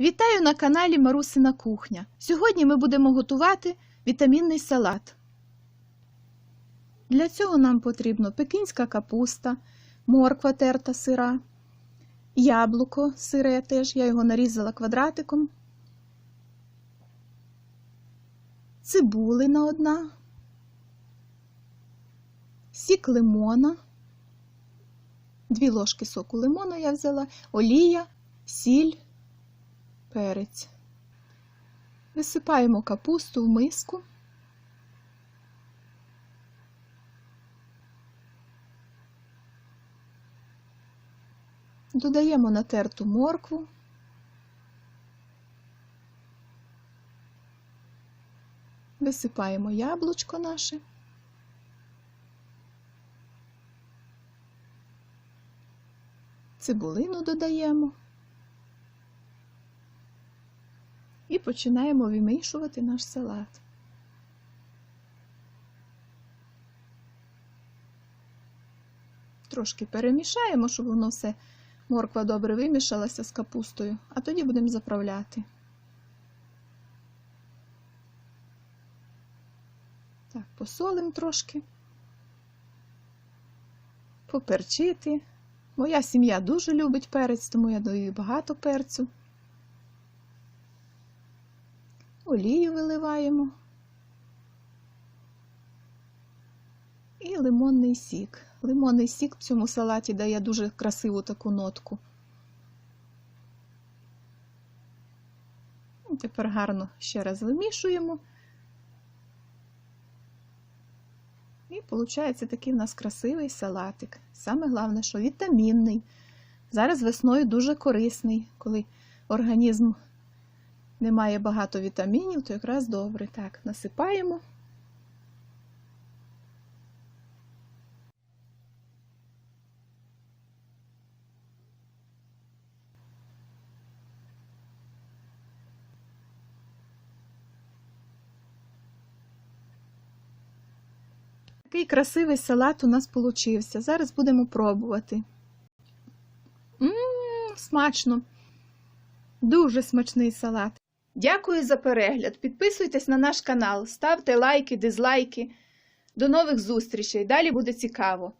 Вітаю на каналі Марусина Кухня. Сьогодні ми будемо готувати вітамінний салат. Для цього нам потрібно пекінська капуста, морква терта сира, яблуко сире теж, я його нарізала квадратиком, цибулина одна, сік лимона, дві ложки соку лимона я взяла, олія, сіль перець. Висипаємо капусту в миску. Додаємо натерту моркву. Висипаємо яблучко наше. Цибулину додаємо. І починаємо вимішувати наш салат. Трошки перемішаємо, щоб воно все морква добре вимішалася з капустою, а тоді будемо заправляти. Так, посолимо трошки, поперчити. Моя сім'я дуже любить перець, тому я даю багато перцю. Олію виливаємо і лимонний сік. Лимонний сік в цьому салаті дає дуже красиву таку нотку. Тепер гарно ще раз вимішуємо. І виходить такий в нас красивий салатик. Саме головне, що вітамінний. Зараз весною дуже корисний, коли організм немає багато вітамінів, то якраз добре. Так, насипаємо. Такий красивий салат у нас получився. Зараз будемо пробувати. Ммм, смачно. Дуже смачний салат. Дякую за перегляд. Підписуйтесь на наш канал, ставте лайки, дизлайки. До нових зустрічей. Далі буде цікаво.